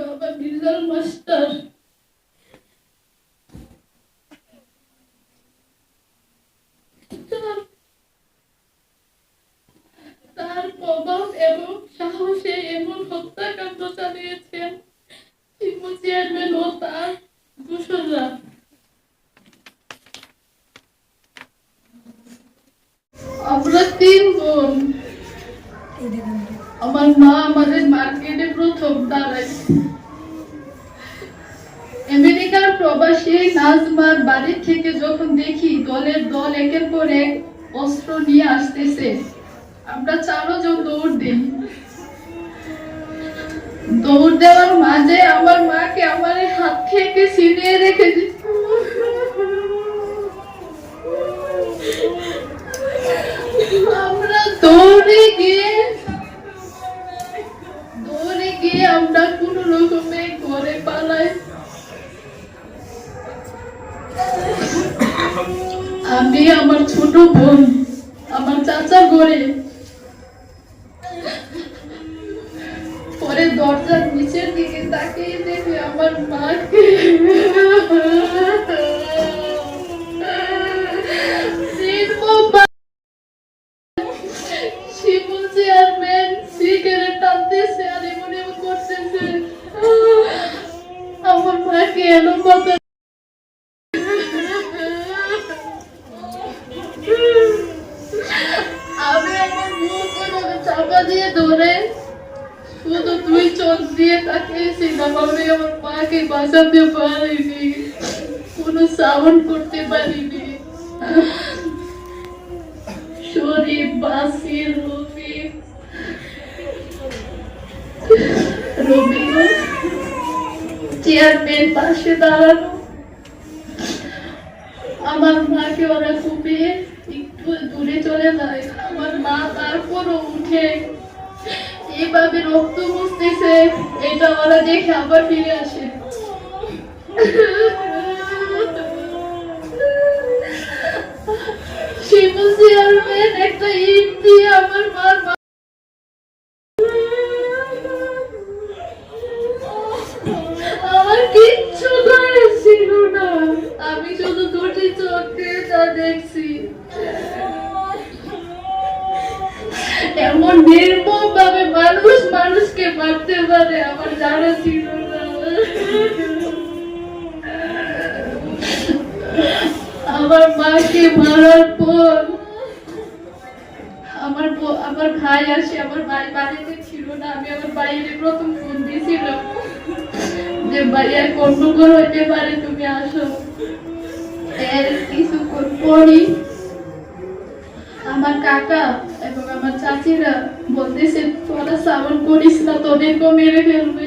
বাবা মির্জাল মাস্টার। তার- প্রভাব এবং সাহসে এমন হত্যাকাণ্ড চালিয়েছেন চেয়ারম্যান ও তার দূষণরা আমরা তিন বোন। আমার মা আমাদের মার্কেটে প্রথম দাঁড়ায়। আমেরিকার প্রবাসী নাজমার বাড়ি থেকে যখন দেখি দলের দল একের পর এক অস্ত্র নিয়ে আসতেছে, আমরা চারজন দৌড় দিই। দৌড় দেওয়ার মাঝে আমার মাকে আমার হাত থেকে ছিনিয়ে রেখে আমরা দৌড়ে গিয়ে আমরা কোনো রকমে ঘরে পালাই আমি আমার ছোট বোন, আমার চাচা ঘরে। পরে দরজার নিচের দিকে তাকিয়ে দেখে আমার মাকে মাকে এলো কথা আমি আমার মুখ চাপা দিয়ে ধরে শুধু দুই চোখ দিয়ে তাকিয়েছিলাম। আমি আমার মাকে বাঁচাতে পারিনি, কোনো সাউন্ড করতে পারিনি। শরীফ বাসির রফিক রবিও চেয়ারম্যান পাশে দাঁড়ানো। আমার মাকে ওরা কুপিয়ে একটু দূরে চলে যায়। আমার মা তারপরও উঠে। এভাবে রক্ত মুছতেছে, এটা ওরা দেখে আবার ফিরে আসে। একটা ইট দিয়ে আমার মার আমার কিচ্ছু করার ছিল না। আমি শুধু দুটি চোখে তা দেখছি। এমন নির্মম ভাবে মানুষ মানুষকে মারতে পারে আমার জানা ছিল না। আমার মাকে মারার পর আমার আমার ভাই আসে আমার ভাই বাড়িতে ছিল না আমি আমার বাইরে প্রথম ফোন দিয়েছিলাম যে ভাইয়া গন্ডগোল হইতে পারে, তুমি আসো। এর কিছু পরই আমার কাকা এবং আমার চাচিরা বলতেছে, তোরা শ্রাবণ করিস না, তোদেরকেও মেরে ফেলবে।